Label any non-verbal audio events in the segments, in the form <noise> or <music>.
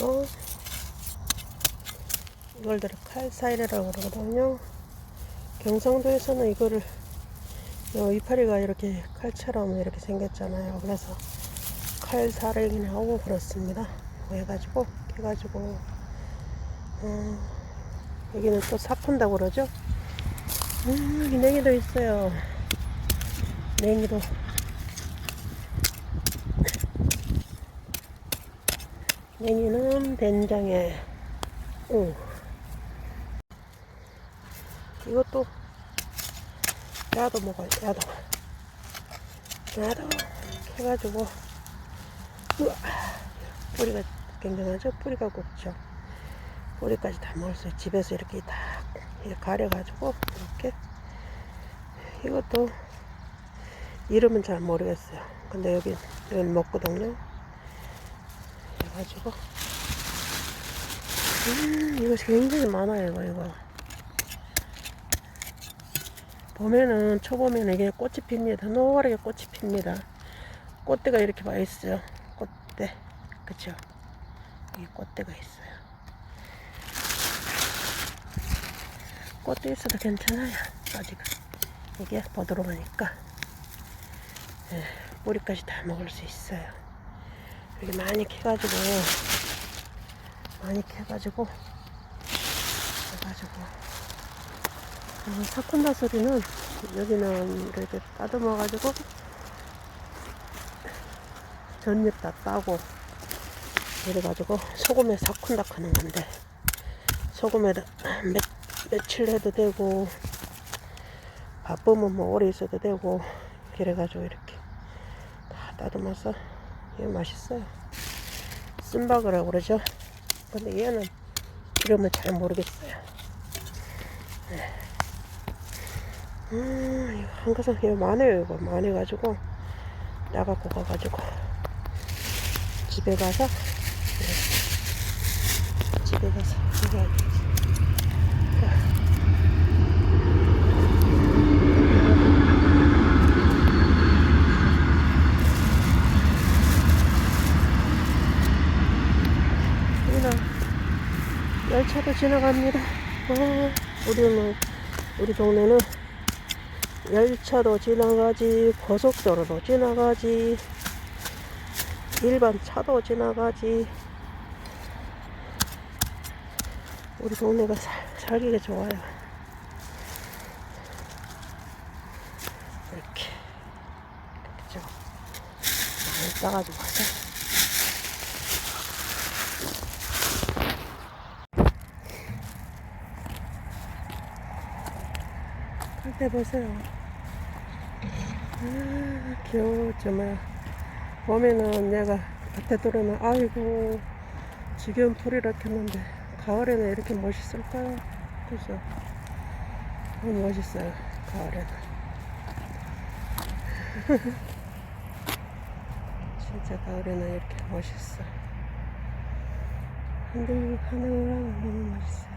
어, 이걸들 칼사이레라고 그러거든요. 경상도에서는 이거를 요 이파리가 이렇게 칼처럼 이렇게 생겼잖아요. 그래서 칼사래기하고 그렇습니다. 뭐 해가지고 해가지고 어, 여기는 또 사푼다고 그러죠. 음, 냉이도 있어요. 냉이도. 냉이는 된장에, 오. 이것도, 야도 먹어요, 야도. 야도, 해가지고, 우와, 뿌리가 굉장하죠? 뿌리가 곱죠? 뿌리까지 다 먹을 수 있어요. 집에서 이렇게 다 가려가지고, 이렇게. 이것도, 이름은 잘 모르겠어요. 근데 여기, 여기 먹거든요. 해가지고. 음, 이것이 굉장히 많아요, 이거, 이거. 봄에는, 초봄에는 이게 꽃이 핍니다. 노랗게 꽃이 핍니다. 꽃대가 이렇게 와 있어요. 꽃대. 그쵸? 여기 꽃대가 있어요. 꽃대 있어도 괜찮아요. 아직은. 이게 보드로우니까. 예, 뿌리까지 다 먹을 수 있어요. 여기 많이 캐가지고, 많이 캐가지고, 해가지고. 음, 사콘다 소리는 여기는 이렇게 따듬어가지고, 전잎 다 따고, 이래가지고 소금에 사콘닥 하는 건데, 소금에 몇, 며칠 해도 되고, 바쁘면 뭐 오래 있어도 되고, 그래가지고 이렇게 다 따듬어서 이게 맛있어요. 쓴박이라고 그러죠. 근데 얘는 이름은 잘 모르겠어요. 네. 음, 이거 한 것은 이거 많아요. 이거 많아가지고 나갖고 가가지고 집에 가서 네. 집에 가서 이거 여기는 열 차도 지나갑니다. 아, 우리는 우리 동네는 열차도 지나가지, 고속도로도 지나가지, 일반 차도 지나가지. 우리 동네가 살, 살기가 좋아요. 이렇게 그죠? 많이 싸가지고 가자. 갈때 보세요. 아, 겨우 정말 봄에는 내가 밭에 들어오면 아이고 지겨운 풀이라 했는데 가을에는 이렇게 멋있을까요? 그죠? 너무 멋있어요. 가을에는. <laughs> 진짜 가을에는 이렇게 멋있어. 하늘, 하늘랑 너무 멋있어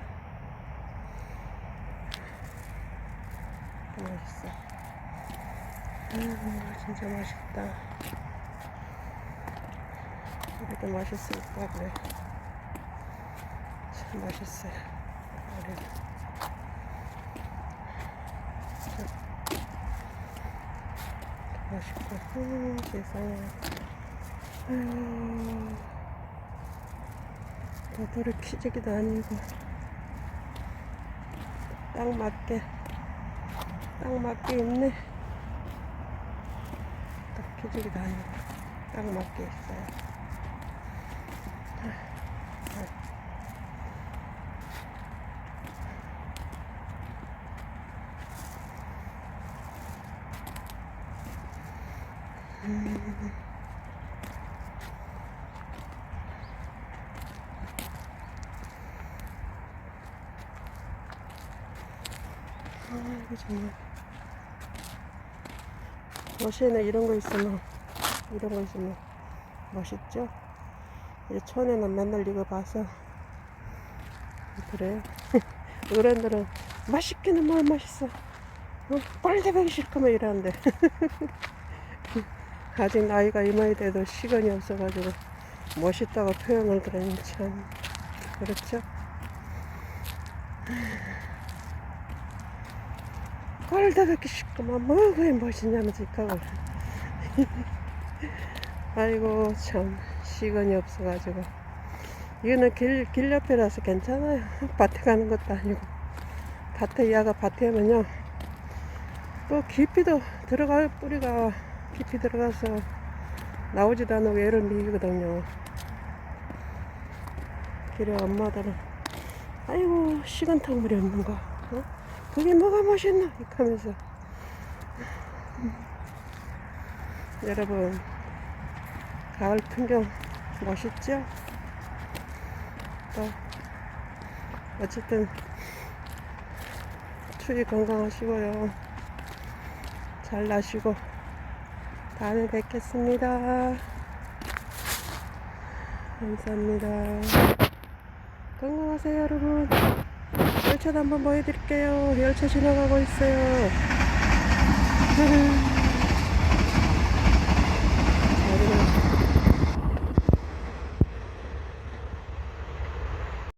요. 맛있어. 아, 진짜 맛있다. 이렇게 맛있을까 그래. 참 맛있어요. 우리 맛있고, 음, 세상에. 아유, 도토리 키재기도 아니고, 딱 맞게. 딱 맞게 있네. 딱 피죽이도 아니고 딱 맞게 있어요. 음. 아, 이거 정말. 도시에는 이런 거 있으면 이런 거 있으면 멋있죠? 이 촌에는 맨날 이거 봐서 그래요. <laughs> 어른들은 맛있기는 뭘 맛있어. 어? 꼴대보기 싫구만 이러는데 <laughs> 아직 나이가 이마에 돼도 시간이 없어가지고 멋있다고 표현을 들으니 참 그렇죠? 꼴도 뵙기 쉽구만 뭐 그게 멋있냐면서 이까고 <laughs> 아이고 참 시간이 없어가지고. 이거는 길, 길 옆이라서 괜찮아요. 밭에 가는 것도 아니고. 밭에 야가 밭에 하면요. 또 깊이도 들어갈 뿌리가 깊이 들어가서 나오지도 않고 얘를 미거든요. 길에 엄마들은. 아이고 시간탕물이 없는 거. 어? 그게 뭐가 이렇게 하면서. 여러분 가을 풍경 멋있죠? 또 어쨌든 추위 건강하시고요. 잘 나시고 다음에 뵙겠습니다. 감사합니다. 건강하세요 여러분 열차도 한번 보여드릴게요. 열차 지나가고 있어요. <laughs> 잘